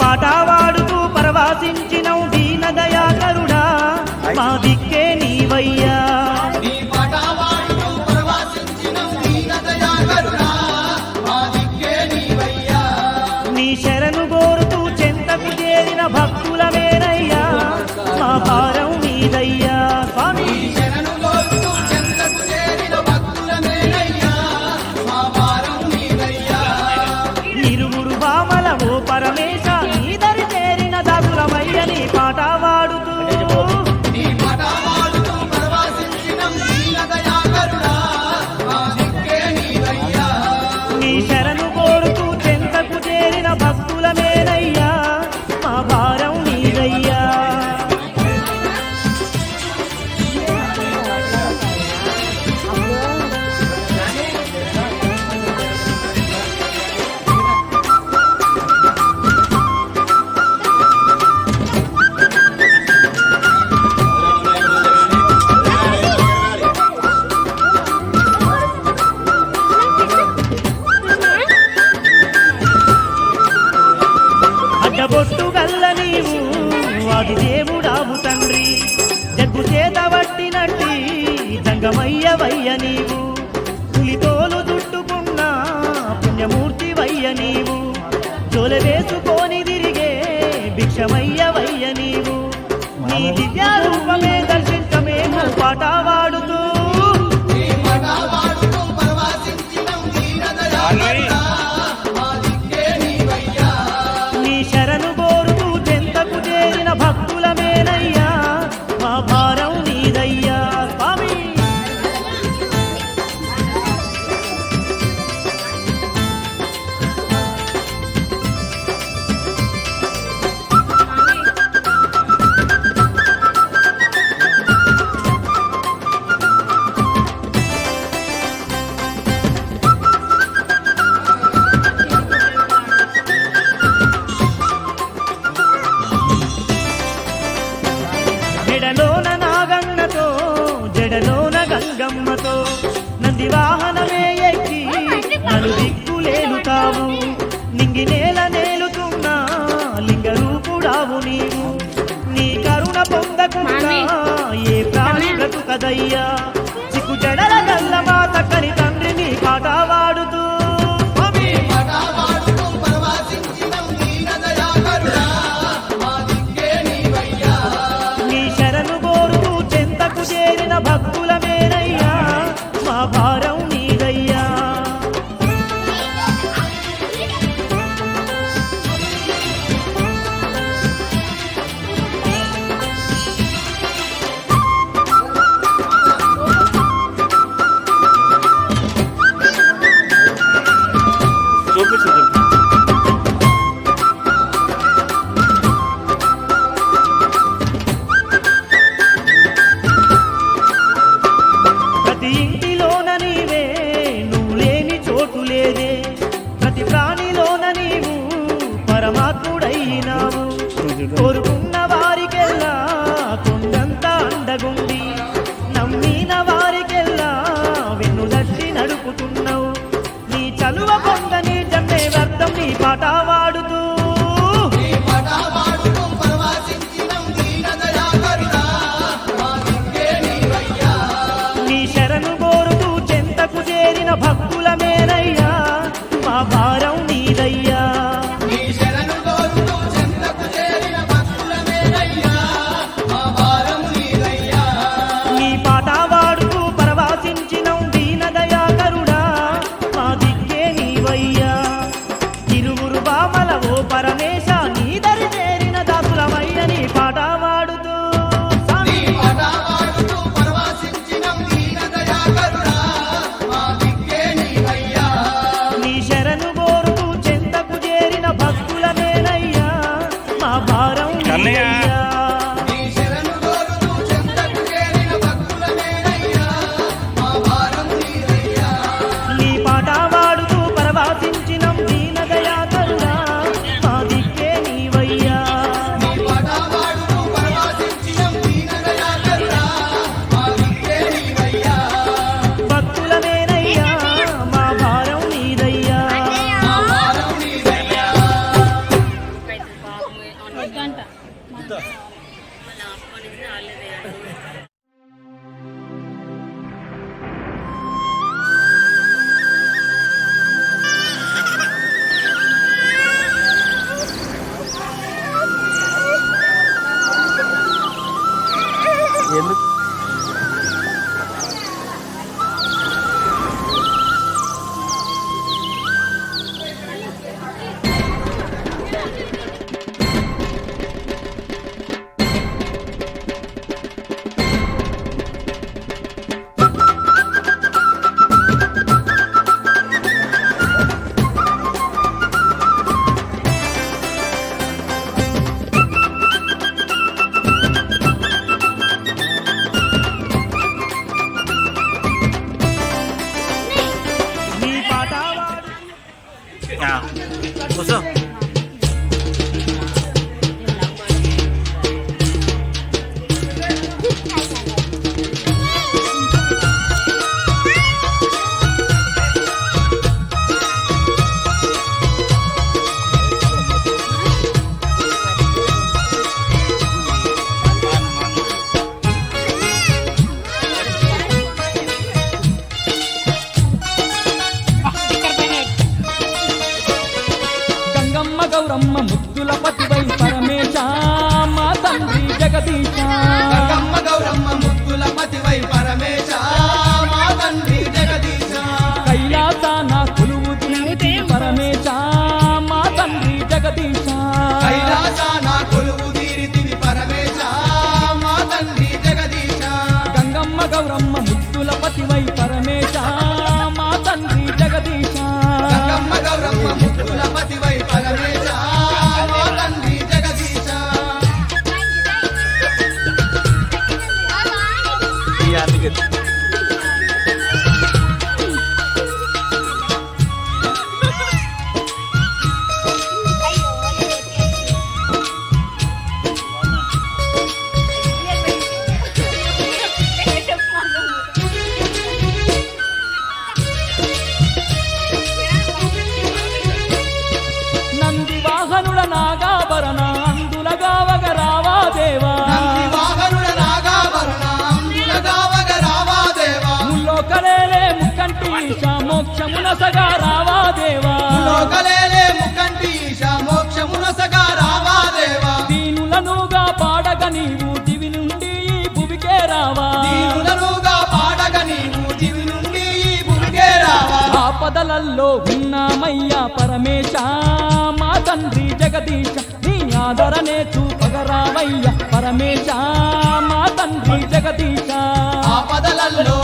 పాట వాడుతూ పరవాసించినవు దీనదయా. వయ్య నీవు. పులితోలు చుట్టుకున్న పుణ్యమూర్తివయ్య నీవు. జోల వేసుకొని తిరిగే భిక్షమయ్యవయ్య నీవు. నీ దివ్యారూప కదయ్యా. చిక్కు జడల గల్ల మాత కని తండ్రి నీ కాట నడుపుతున్నావు. నీ చలువ పొందని జమ్మే వ్యర్థం నీ పాటావా Gemlik ముద్దుల పతివై మోక్షమున సగా రావా దేవా? లోకలేలే ముకంటి ఈశ మోక్షమునసగా రావా దేవా? దీనులనుగా పాడగ నీవు దివి నుండి ఈ భువికే రావా? దీనులనుగా పాడగ నీవు దివి నుండి ఈ భూమికే రావా? ఆపదలల్లో ఉన్నామయ్యా పరమేశ మా తండ్రి జగదీశ నీ ఆదరణే చూపగరావయ్యా పరమేశ మా తండ్రి జగదీశ. ఆపదలల్లో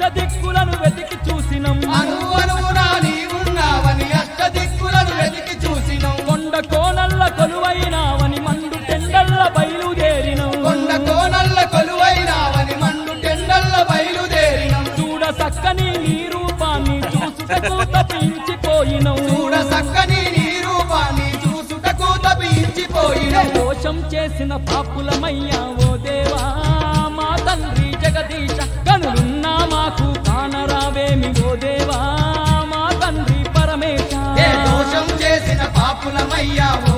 అష్టదిక్కులను వెతికి చూసినం. అను అనువునా నీవున్నావని అష్ట దిక్కులను వెతికి చూసినం. కొండ కోనల్ల కొలువైనావని మండు టెండల్ల బయలుదేరినం. కొండ కోనల్ల కొలువైనావని మండు టెండల్ల బయలుదేరినం. చూడ సక్కని నీ రూపాన్ని చూసుటకు తప్పించిపోయినం చూడ సక్కని నీ రూపాన్ని చూసుటకు తపించిపోయిన దోషం చేసిన పాపులమయ్యా ఓ దేవా మా తండ్రి జగదీశ మాకు కానరావేమి ఓ దేవా మా తండ్రి పరమేశ. దోషం చేసిన పాపులమయ్యా ఓ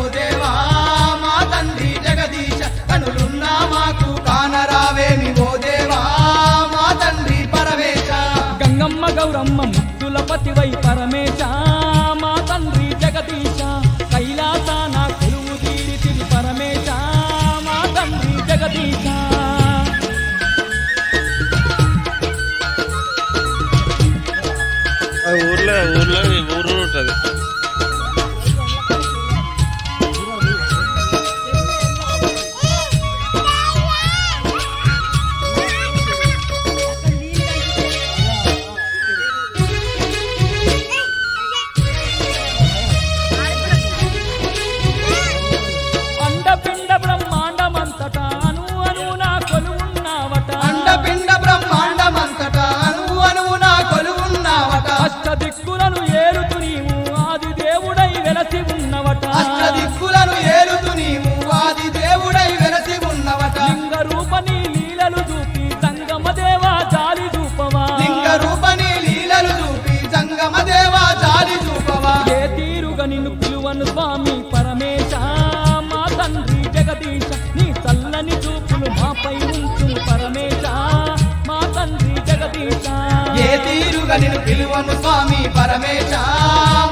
పిలువను స్వామి పరమేశ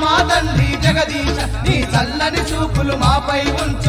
మా తండ్రి జగదీశ నీ చల్లని చూపులు మాపై ఉంచు.